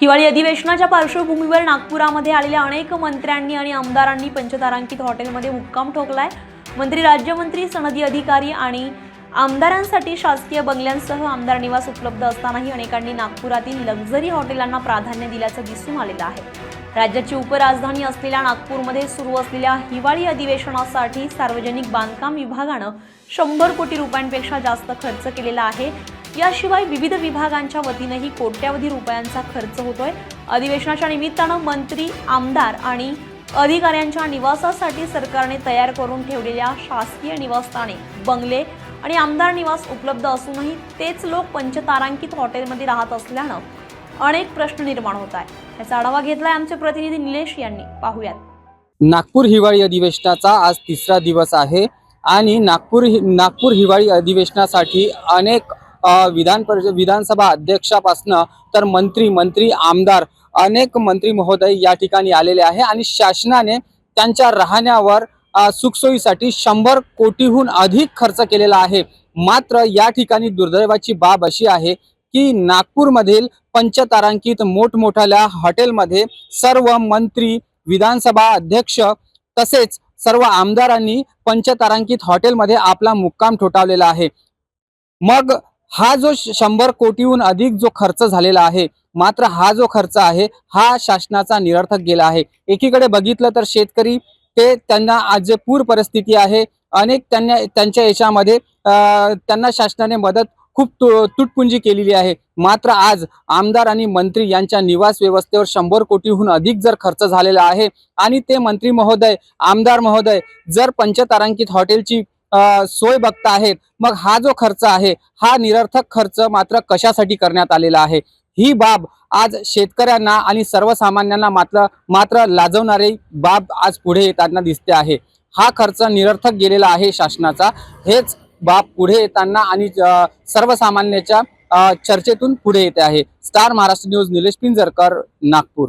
हिवाळी अधिवेशनाच्या पार्श्वभूमीवर नागपुरामध्ये आलेल्या अनेक मंत्र्यांनी आणि आमदारांनी पंचतारांकित हॉटेलमध्ये मुक्काम ठोकलाय. मंत्री राज्यमंत्री सनदी अधिकारी आणि आमदारांसाठी शासकीय बंगल्यांसह आमदार निवास उपलब्ध असतानाही अनेकांनी नागपुरातील लक्झरी हॉटेलांना प्राधान्य दिल्याचं दिसून आलेलं आहे. राज्याची उपराजधानी असलेल्या नागपूरमध्ये सुरू असलेल्या हिवाळी अधिवेशनासाठी सार्वजनिक बांधकाम विभागानं शंभर कोटी रुपयांपेक्षा जास्त खर्च केलेला आहे. याशिवाय विविध विभागांच्या वतीनंही कोट्यावधी रुपयांचा खर्च होतोय. अधिवेशनाच्या निमित्तानं मंत्री आमदार आणि अधिकाऱ्यांच्या निवासासाठी सरकारने तयार करून ठेवलेल्या शासकीय निवासस्थाने बंगले आणि आमदार निवास उपलब्ध असूनही तेच लोक पंचतारांकित हॉटेलमध्ये राहत असल्यानं अनेक प्रश्न निर्माण होत आहे याचा आढावा घेतलाय आमचे प्रतिनिधी निलेश यांनी. पाहूयात. नागपूर हिवाळी अधिवेशनाचा आज तिसरा दिवस आहे आणि नागपूर हि- नागपूर हिवाळी अधिवेशनासाठी अनेक विधान परिषद विधानसभा अध्यक्षापासनं तर मंत्री मंत्री आमदार अनेक मंत्री महोदय या ठिकाणी आलेले आहे आणि शासनाने त्यांच्या राहण्यावर सुखसोयीसाठी शंभर कोटीहून अधिक खर्च केलेला आहे. मात्र या ठिकाणी दुर्दैवाची बाब अशी आहे की नागपूरमधील पंचतारांकित मोठमोठ्या हॉटेलमध्ये सर्व मंत्री विधानसभा अध्यक्ष तसेच सर्व आमदारांनी पंचतारांकित हॉटेलमध्ये आपला मुक्काम ठोठावलेला आहे. मग हा जो श- शंभर कोटीहून अधिक जो खर्च झालेला आहे मात्र हा जो खर्च आहे हा शासनाचा निरर्थक गेला आहे. एकीकडे बघितलं तर शेतकरी ते त्यांना आज जे पूर परिस्थिती आहे. अनेक त्यांना त्यांच्या याच्यामध्ये त्यांना शासनाने मदत खूप तु- तुटपुंजी केलेली आहे. मात्र आज आमदार आणि मंत्री यांच्या निवास व्यवस्थेवर शंभर कोटीहून अधिक जर खर्च झालेला आहे आणि ते मंत्री महोदय आमदार महोदय जर पंचतारांकित हॉटेलची सोय बघता आहेत मग हा जो खर्च आहे हा निरर्थक खर्च मात्र कशासाठी करण्यात आलेला आहे? ही बाब आज शेतकऱ्यांना आणि सर्वसामान्यांना मात्र मात्र लाजवणारी बाब आज पुढे येताना दिसते आहे. हा खर्च निरर्थक गेलेला आहे शासनाचा. हेच बाब पुढे येताना आणि सर्वसामान्याच्या चर्चेतून पुढे येते आहे. Star Maharashtra news Nilesh Pinjarkar Nagpur.